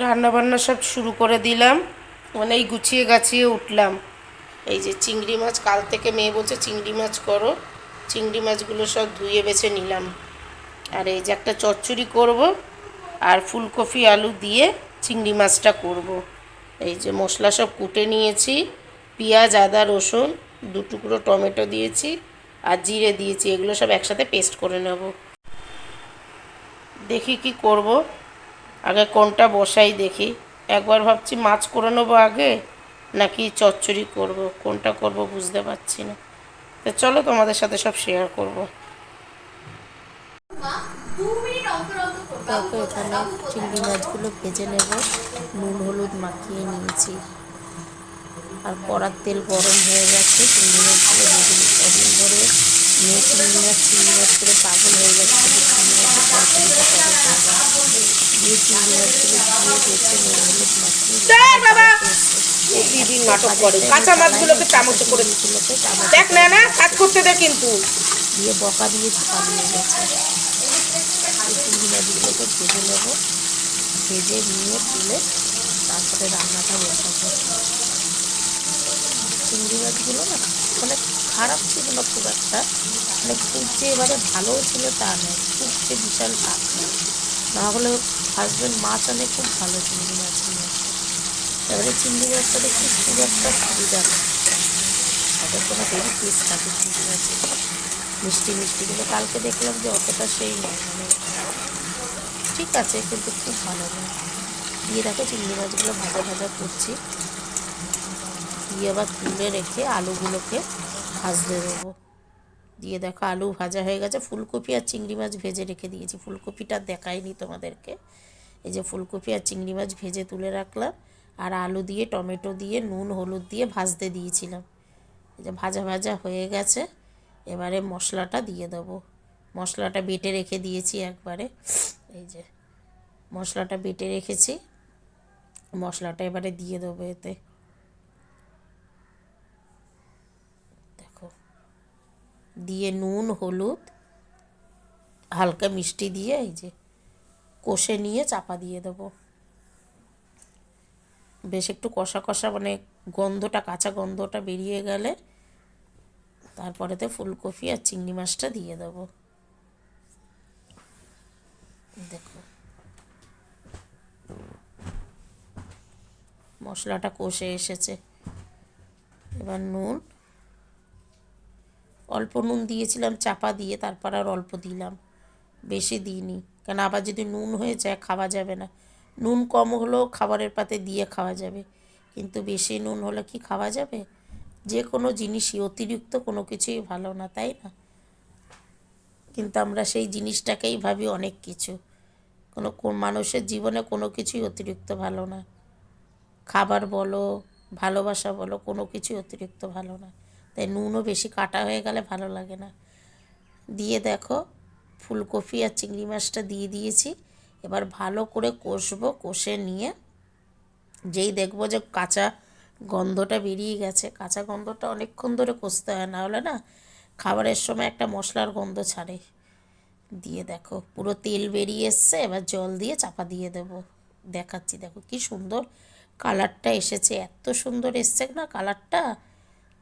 রান্না বান্না সব শুরু করে দিলাম। মানে এই গুছিয়ে গাছিয়ে উঠলাম। এই যে চিংড়ি মাছ, কাল থেকে মেয়ে বলছে চিংড়ি মাছ করো। চিংড়ি মাছগুলো সব ধুয়ে বেছে নিলাম। আর এই যে একটা চচ্চড়ি করব আর ফুলকপি, আলু দিয়ে চিংড়ি মাছটা করব। এই যে মশলা সব কুটে নিয়েছি। পেঁয়াজ, আদা, রসুন, দু টুকরো টমেটো দিয়েছি আর জিরে দিয়েছি। এগুলো সব একসাথে পেস্ট করে নেব। দেখি কি করব। আগে কোনটা বসাই দেখি। একবার ভাবছি মাছ করে নেব আগে নাকি চচ্চড়ি করব কোনটা করব বুঝতে পারছি না। তো চলো তোমাদের সাথে সব শেয়ার করব। দেখো এখানে চিংড়ি মাছগুলো ভেজে নেব। নুন হলুদ মাখিয়ে নিয়েছি। আর কড়ার তেল গরম হয়ে গেছে। চিংড়ি মাছগুলো ভেজে নিই কদিন ধরে মেয়ে চিংড়ি মাছ চিংড়ি মাছ করে পাগল হয়ে যাচ্ছে। চিংড়ি মাছের তরকারিটা কবে করব দিয়ে করে দেখ না না করতে কিন্তু। দিয়ে বকা মাছগুলোকে ভেজে নেব। ভেজে নিয়ে তুলে তারপরে রান্নাটা বসাবো। চিংড়ি মাছগুলো না মানে খারাপ ছিল না খুব একটা। মানে খুব যে এবারে ভালোও ছিল তা নয়, খুব যে বিশাল টাক না হলে হাজব্যান্ড মাছ আনে খুব ভালো চিংড়ি মাছ নিয়ে আসে। এবারে চিংড়ি মাছটা দেখছি খুব একটা সুবিধা না তাদের কোনো হেভি পিস থাকে চিংড়ি মাছের। মিষ্টি মিষ্টি কিন্তু কালকে দেখলাম যে অতটা সেই নয় মানে ঠিক আছে কিন্তু খুব ভালো নয় দিয়ে দেখো চিংড়ি মাছগুলো ভাজা ভাজা করছি। দিয়ে আবার তুলে রেখে আলুগুলোকে ভাজতে দেবো। দিয়ে দেখো আলু ভাজা হয়ে গেছে। ফুলকপি আর চিংড়ি মাছ ভেজে রেখে দিয়েছি। ফুলকপিটা দেখাইনি তোমাদেরকে। এই যে ফুলকপি আর চিংড়ি মাছ ভেজে তুলে রাখলাম। আর আলু দিয়ে, টমেটো দিয়ে, নুন, হলুদ দিয়ে ভাজতে দিয়েছিলাম। এই যে ভাজা ভাজা হয়ে গেছে। এবারে মশলাটা দিয়ে দেবো। মশলাটা বেটে রেখে দিয়েছি একবারে। এই যে মশলাটা বেটে রেখেছি। মশলাটা এবারে দিয়ে দেবো এতে দেখো দিয়ে নুন, হলুদ, হালকা মিষ্টি দিয়ে এই যে কষে নিয়ে চাপা দিয়ে দেবো। বেশ একটু কষা কষা মানে গন্ধটা, কাঁচা গন্ধটা বেরিয়ে গেলে তারপরেতে ফুলকপি আর চিংড়ি মাছটা দিয়ে দেবো। দেখো। মশলাটা কষে এসেছে। এবার নুন অল্প নুন দিয়েছিলাম, চাপা দিয়ে তারপর আর অল্প দিলাম। বেশি দিইনি। কেন আবার যদি নুন হয়ে যায়, খাওয়া যাবে না। নুন কম হলেও খাবারের পাতে দিয়ে খাওয়া যাবে। কিন্তু বেশি নুন হলে কি খাওয়া যাবে? যে কোনো জিনিসই, অতিরিক্ত কোনো কিছুই ভালো না, তাই না? কিন্তু আমরা সেই জিনিসটাকেই ভাবি অনেক কিছু। কোনো মানুষের জীবনে কোনো কিছুই অতিরিক্ত ভালো না। খাবার বলো, ভালোবাসা বলো, কোনো কিছুই অতিরিক্ত ভালো না। তাই নুনও বেশি কাটা হয়ে গেলে ভালো লাগে না। দিয়ে দেখো ফুলকপি আর চিংড়ি মাছটা দিয়ে দিয়েছি। এবার ভালো করে কষবো, কষে নিয়ে যেই দেখব যে কাঁচা গন্ধটা বেরিয়ে গেছে। কাঁচা গন্ধটা অনেকক্ষণ ধরে কষতে হয়, না হলে না খাবারের সময় একটা মশলার গন্ধ ছাড়ে। দিয়ে দেখো পুরো তেল বেরিয়ে এসছে, এবার জল দিয়ে চাপা দিয়ে দেবো। দেখাচ্ছি, দেখো কি সুন্দর কালারটা এসেছে, এত সুন্দর এসছে না কালারটা।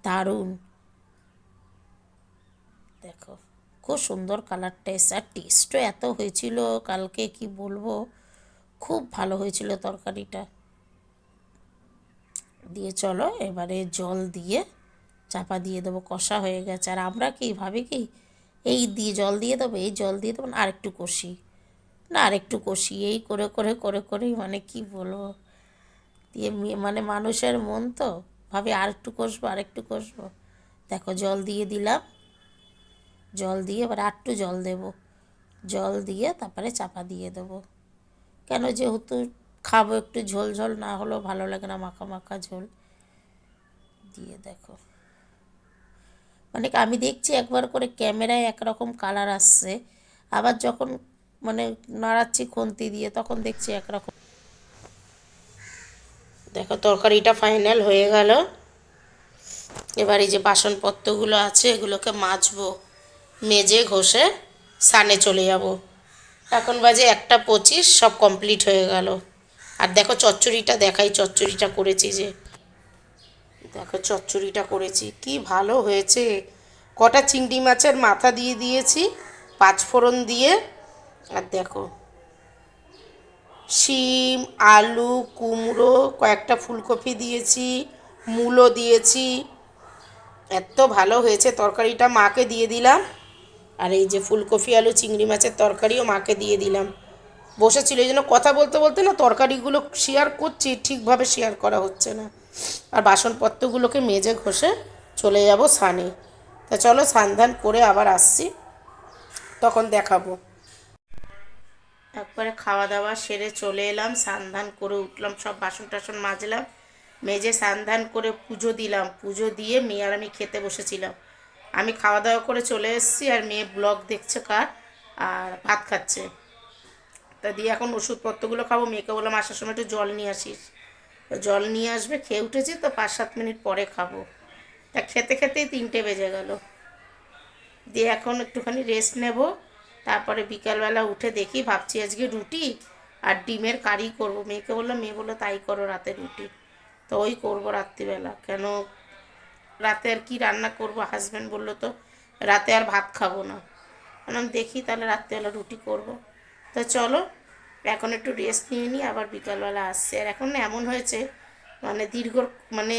দারুণ। দেখো, খুব সুন্দর কালারটা এসছে আর টেস্টও এত হয়েছিল কালকে, কি বলব? খুব ভালো হয়েছিল তরকারিটা। দিয়ে চলো, এবারে জল দিয়ে চাপা দিয়ে দেবো, কষা হয়ে গেছে। আর আমরা কি, ভাবি কি, এই দিয়ে জল দিয়ে দেবো, এই জল দিয়ে দেবো না আরেকটু কষি। না আরেকটু কষি, এই করে করে করে, করেই মানে কি বলব? দিয়ে মানে মানুষের মন তো ভাবে আর একটু কষবো, আর একটু কষবো। দেখো, জল দিয়ে দিলাম। জল দিয়ে এবার আরটু জল দেবো। জল দিয়ে তারপরে চাপা দিয়ে দেবো। কেন যেহেতু খাব একটু ঝোল ঝোল, না হলেও ভালো লাগে না, মাখা মাখা ঝোল। দিয়ে দেখো। মানে আমি দেখছি একবার করে ক্যামেরায় একরকম কালার আসছে। আবার যখন মানে নাড়াচ্ছি, খুন্তি দিয়ে, তখন দেখছি একরকম দেখো, তরকারিটা ফাইনাল হয়ে গেল। এবার এই যে বাসনপত্রগুলো আছে, এগুলোকে মাজবো, মেজে ঘষে সানে চলে যাব। এখন বাজে একটা পঁচিশ, সব কমপ্লিট হয়ে গেল। আর দেখো, চচ্চড়িটা দেখাই, চচ্চড়িটা করেছি যে। দেখো, চচ্চড়িটা করেছি, কি ভালো হয়েছে। কটা চিংড়ি মাছের মাথা দিয়ে দিয়েছি পাঁচ ফোড়ন দিয়ে। আর দেখো শিম, আলু, কুমড়ো, কয়েকটা ফুলকপি দিয়েছি, মূলো দিয়েছি। এত ভালো হয়েছে তরকারিটা, মাকে দিয়ে দিলাম। আর এই যে ফুলকপি, আলু, চিংড়ি মাছের তরকারিও মাকে দিয়ে দিলাম। বসেছিল, এই জন্য কথা বলতে বলতে না তরকারিগুলো শেয়ার করছি, ঠিকভাবে শেয়ার করা হচ্ছে না। আর বাসনপত্রগুলোকে মেজে ঘষে চলে যাব সানে। তা চলো সান্ধান করে আবার আসছি, তখন দেখাবো। একবারে খাওয়া দাওয়া সেরে চলে এলাম সান্ধান করে উঠলাম, সব বাসন টাসন মাজলাম, মেজে সান্ধান করে পুজো দিলাম। পুজো দিয়ে মেয়ে আর আমি খেতে বসেছিলাম। আমি খাওয়া দাওয়া করে চলে এসেছি আর মেয়ে ব্লগ দেখছে কার আর ভাত খাচ্ছে। তা দিয়ে এখন ওষুধপত্রগুলো খাব। মেয়েকে বললাম, আসার সময় একটু জল নিয়ে আসিস। জল নিয়ে আসবে, খেয়ে উঠেছি, তো পাঁচ সাত মিনিট পরে খাব। তা খেতে খেতেই তিনটে বেজে গেল। দিয়ে এখন একটুখানি রেস্ট নেব। তারপরে বিকালবেলা উঠে দেখি, ভাবছি আজকে রুটি আর ডিমের কারি করব। মেয়েকে বলল মেয়ে বলল তাই করো রাতে রুটি। তো ওই করব রাত্রিবেলা। কেন? রাতে আর কি রান্না করব? হাজব্যান্ড বলল তো, রাতে আর ভাত খাব না। বললাম, দেখি তাহলে রাত্রিবেলা রুটি করব। তো চলো, এখন একটু রেস্ট নিয়ে নিই, আবার বিকালবেলা আসছে। আর এখন এমন হয়েছে মানে দীর্ঘ মানে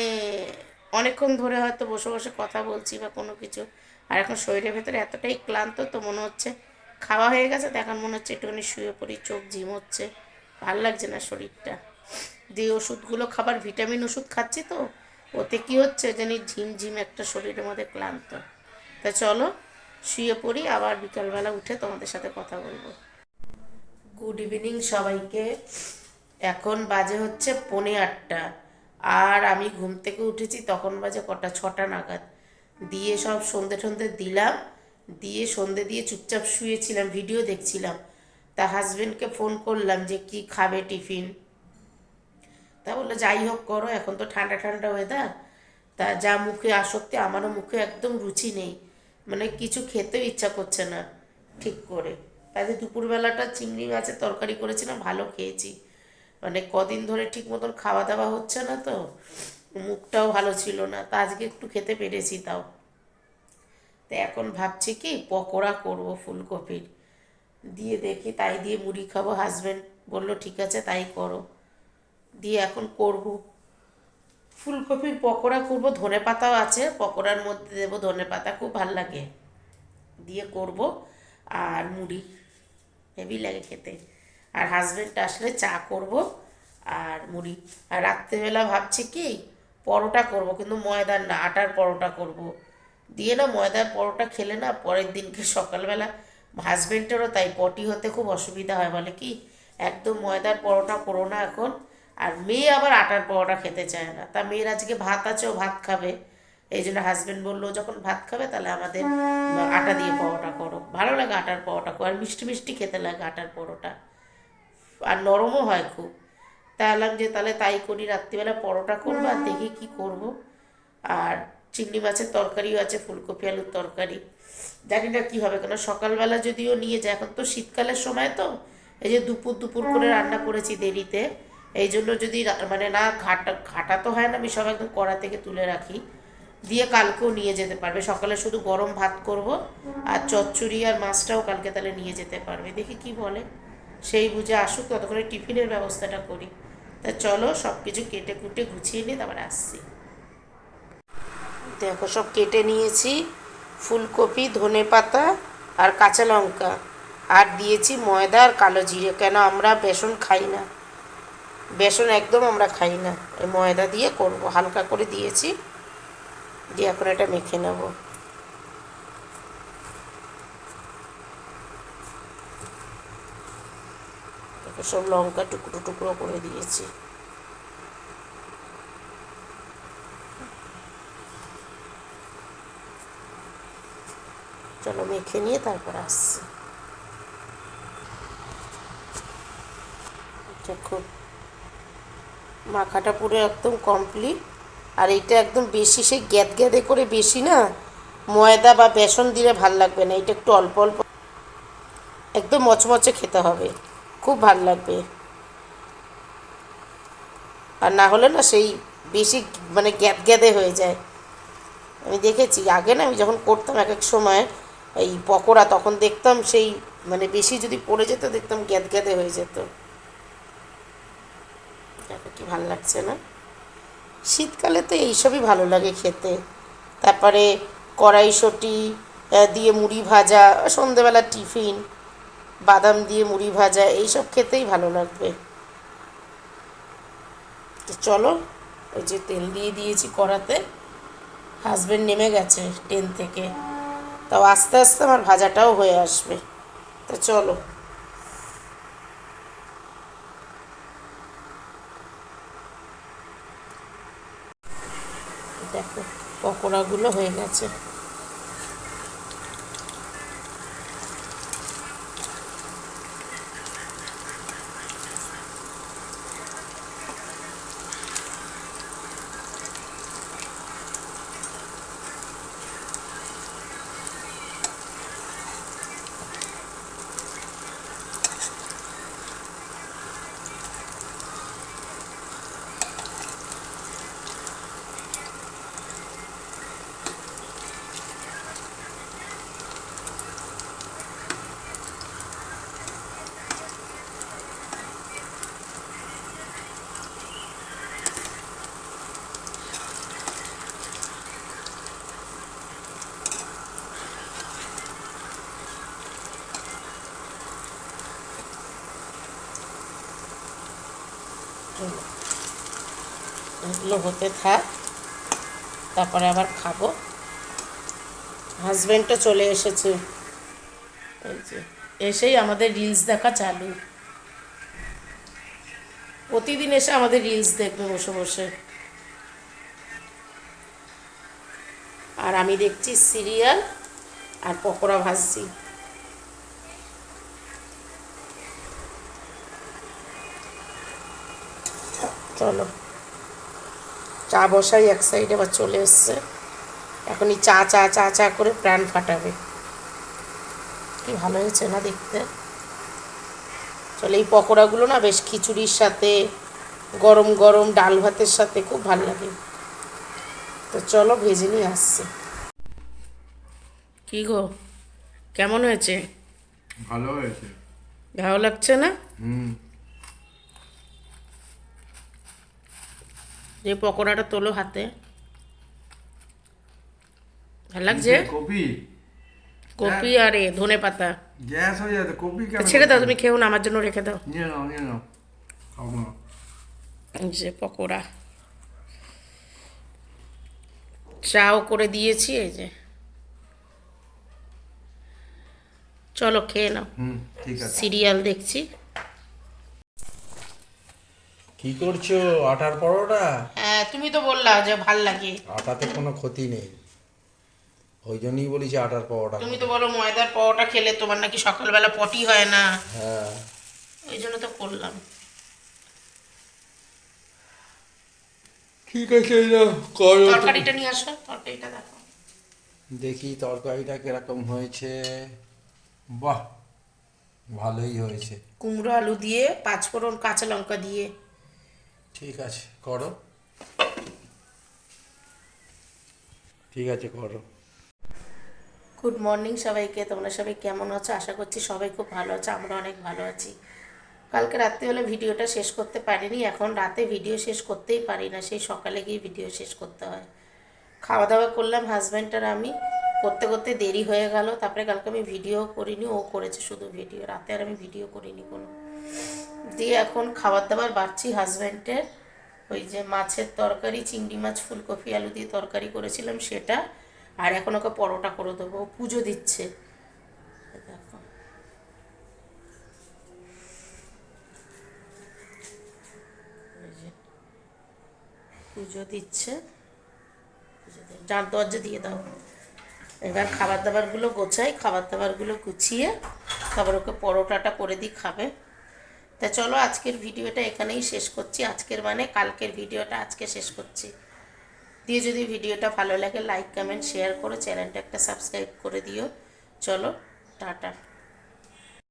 অনেকক্ষণ ধরে হয়তো বসে বসে কথা বলছি বা কোনো কিছু। আর এখন শরীরের ভেতরে এতটাই ক্লান্ত তো মনে হচ্ছে খাওয়া হয়ে গেছে, তো এখন মনে হচ্ছে একটুখানি শুয়ে পড়ি, চোখ ঝিম হচ্ছে। ভালো লাগছে না শরীরটা। দিয়ে ওষুধগুলো খাবার, ভিটামিন ওষুধ খাচ্ছি তো, ওতে কি হচ্ছে জানি ঝিমঝিম একটা শরীরের মধ্যে ক্লান্ত। তা চলো, শুয়ে পড়ি, আবার বিকালবেলা উঠে তোমাদের সাথে কথা বলব। গুড ইভিনিং সবাইকে। এখন বাজে হচ্ছে পনে আটটা। আর আমি ঘুম থেকে উঠেছি, তখন বাজে কটা, ছটা নাগাদ। দিয়ে সব সন্ধে টন্ধে দিলাম। দিয়ে সন্ধে দিয়ে চুপচাপ শুয়েছিলাম ভিডিও দেখছিলাম। তা হাজবেন্ডকে ফোন করলাম যে, কি খাবে টিফিন? তা বলল, যাই হোক, করো, এখন তো ঠান্ডা ঠান্ডা ওয়েদার তা যা মুখে আসক্তি, আমারও মুখে একদম রুচি নেই। মানে কিছু খেতেও ইচ্ছা করছে না, ঠিক করে। তাই দুপুরবেলাটা চিংড়ি মাছের তরকারি করেছিলাম ভালো খেয়েছি। মানে কদিন ধরে ঠিক মতন খাওয়া দাওয়া হচ্ছে না তো, মুখটাও ভালো ছিল না। তা আজকে একটু খেতে পেরেছি তাও। তো এখন ভাবছি কি, পকোড়া করব ফুলকপির। দিয়ে দেখি, তাই দিয়ে মুড়ি খাব হাজব্যান্ড বলল, ঠিক আছে, তাই করো। দিয়ে এখন করব। ফুলকপির পকোড়া করব, ধনে পাতাও আছে, পকোড়ার মধ্যে দেবো ধনে পাতা, খুব ভালো লাগে। দিয়ে করব, আর মুড়ি, হেভি লাগে খেতে। আর হাজব্যান্ড আসলে চা করব আর মুড়ি। আর রাত্রেবেলা ভাবছি কি, পরোটা করব, কিন্তু ময়দার না, আটার পরোটা করব। দিয়ে না ময়দার পরোটা খেলে না পরের দিনকে সকালবেলা হাজব্যান্ডেরও তাই পটি হতে খুব অসুবিধা হয় বলে কি? একদম ময়দার পরোটা করো না এখন। আর মেয়ে আবার আটার পরোটা খেতে চায় না। তা মেয়ের আজকে ভাত আছে, ও ভাত খাবে। এই জন্য হাজব্যান্ড বলল, যখন ভাত খাবে তাহলে আমাদের আটা দিয়ে পরোটা করো। ভালো লাগে আটার পরোটা আর মিষ্টি মিষ্টি খেতে লাগে আটার পরোটা। আর নরমও হয় খুব। তাহলাম যে তাহলে তাই করি, রাত্রিবেলা পরোটা করব আর দেখি কি করব। আর চিংড়ি মাছের তরকারিও আছে ফুলকপি আলুর তরকারি। জানি না কী হবে কেন সকালবেলা যদিও নিয়ে যায় এখন তো শীতকালের সময় তো। এই যে দুপুর দুপুর করে রান্না করেছি দেরিতে। এই জন্য যদি মানে না ঘাটা ঘাটা তো হয় না আমি সব একদম কড়া থেকে তুলে রাখি। দিয়ে কালকেও নিয়ে যেতে পারবে। সকালে শুধু গরম ভাত করব আর চচ্চড়ি আর মাছটাও কালকে তাহলে নিয়ে যেতে পারবে। দেখি কি বলে। সেই বুঝে আসুক ততক্ষণে টিফিনের ব্যবস্থাটা করি। তা চলো সব কিছু কেটে কুটে গুছিয়ে নিয়ে তারপরে আসছি। দেখো, সব কেটে নিয়েছি। ফুলকপি, ধনে পাতা আর কাঁচা লঙ্কা। আর দিয়েছি ময়দা আর কালো জিরে। কেন আমরা বেসন খাই না? বেসন একদম আমরা খাই না। এই ময়দা দিয়ে করব। হালকা করে দিয়েছি। দিয়ে এখন এটা মেখে নেব। সব লঙ্কা টুকরো টুকরো করে দিয়েছি। চলো মেখে নিয়ে তারপর আসছি। দেখো মাখাটা পুরো একদম কমপ্লিট আর এটা একদম বেশি, সেই গ্যাদ গ্যাদে করে বেশি না, ময়দা বা বেসন দিলে ভালো লাগবে না। এটা একটু অল্প অল্প একদম মচমচে খেতে হবে। খুব ভালো লাগবে। আর না হলে না সেই বেশি মানে গ্যাদ গ্যাদে হয়ে যায়। আমি দেখেছি, আগে না আমি যখন করতাম এক এক সময় এই পকোড়া তখন দেখতাম সেই মানে বেশি যদি পড়ে যেত দেখতাম গ্যাদ গ্যাদে হয়ে যেত। কি ভালো লাগছে না? শীতকালে তো এইসবই ভালো লাগে খেতে। তারপরে কড়াইশুঁটি দিয়ে মুড়ি ভাজা, সন্ধেবেলা টিফিন, বাদাম দিয়ে মুড়ি ভাজা, এইসব খেতেই ভালো লাগবে। তো চলো, ওই যে তেল দিয়ে দিয়েছি কড়াতে। হাজবেন্ড নেমে গেছে ট্রেন থেকে। তাও আস্তে আস্তে আমার ভাজাটাও হয়ে আসবে। তো চলো। দেখো পকোড়াগুলো হয়ে গেছে। এগুলো হতে থাক তারপরে আবার খাব। হাজব্যান্ডও চলে এসেছে। এই যে, এসেই আমাদের রিলস দেখা চালু। প্রতিদিন এসে আমাদের রিলস দেখবে বসে বসে। আর আমি দেখছি সিরিয়াল আর পকোড়া ভাজছি। চলো। চা বসাই এক সাইডে আবার চলে এসছে। এখনই চা চা চা চা করে প্রাণ ফাটাবে। কি ভালো হয়েছে না দেখতে? চলো এই পকোড়াগুলো না বেশ খিচুড়ির সাথে গরম গরম ডাল ভাতের সাথে খুব ভালো লাগে। তো চলো ভেজে নিয়ে আসছে। কি গো? কেমন হয়েছে? ভালো হয়েছে। ভালো লাগছে না? হুম। যে পকোড়াটা তোলো হাতে। ভালো লাগছে? কপি। কপি আর এ ধনে পাতা। গ্যাস হয়ে যাবে কপি কেন ছেড়ে দাও তুমি খেও না আমার জন্য রেখে দাও। নিয়ে নাও নিয়ে নাও। খাব না। যে পকোড়া। চাও করে দিয়েছি এই যে। চলো খেয়ে নাও। হুম ঠিক আছে। সিরিয়াল দেখছি। কি করছ? আটার পরোটা? হ্যাঁ তুমি তো বললা যে ভালো লাগে। আটাতে কোনো ক্ষতি নেই। ওই জন্যই বলেছি আটার পরোটা তুমি তো বলো ময়দার পরোটা খেলে তোমার নাকি সকালবেলা পটি হয় না। হ্যাঁ। ওই জন্য তো করলাম। ঠিক আছে না করো। তরকারিটা নিয়ে আসো তরকারিটা দেখো। দেখি তরকারিটা কীরকম হয়েছে। বাহ ভালোই হয়েছে। কুমড়ো আলু দিয়ে পাঁচফোড়ন কাঁচা লঙ্কা দিয়ে। ঠিক আছে, করো। ঠিক আছে, করো। গুড মর্নিং সবাইকে, তোমরা সবাই কেমন আছো? আশা করছি সবাই খুব ভালো আছে, আমরা অনেক ভালো আছি। কালকে রাত্রে হলে ভিডিওটা শেষ করতে পারিনি, এখন রাতে ভিডিও শেষ করতেই পারি না, সেই সকালে গিয়ে ভিডিও শেষ করতে হয়। খাওয়া দাওয়া করলাম হাজব্যান্ড আর আমি। করতে করতে দেরি হয়ে গেল, তারপরে কালকে আমি ভিডিও করিনি, ও করেছে শুধু ভিডিও রাতে আর আমি ভিডিও করিনি কোনো। দিয়ে এখন খাবার দাবার বাড়ছি হাজব্যান্ডের ওই যে মাছের তরকারি, চিংড়ি মাছ, ফুলকপি, আলু দিয়ে তরকারি করেছিলাম সেটা। আর এখন ওকে পরোটা করে দেবো পুজো দিচ্ছে। পুজো দিচ্ছে। যার দরজা দিয়ে দাও। এবার খাবার দাবারগুলো গোছাই, খাবার দাবারগুলো গুছিয়ে তারপর ওকে পরোটাটা করে দিই, খাবে। তা চলো আজকের ভিডিওটা এখানেই শেষ করছি। আজকের মানে কালকের ভিডিওটা আজকে শেষ করছি। দিয়ে যদি ভিডিওটা ভালো লাগে লাইক কমেন্ট শেয়ার করো। চ্যানেলটা একটা সাবস্ক্রাইব করে দিও। চলো, টাটা।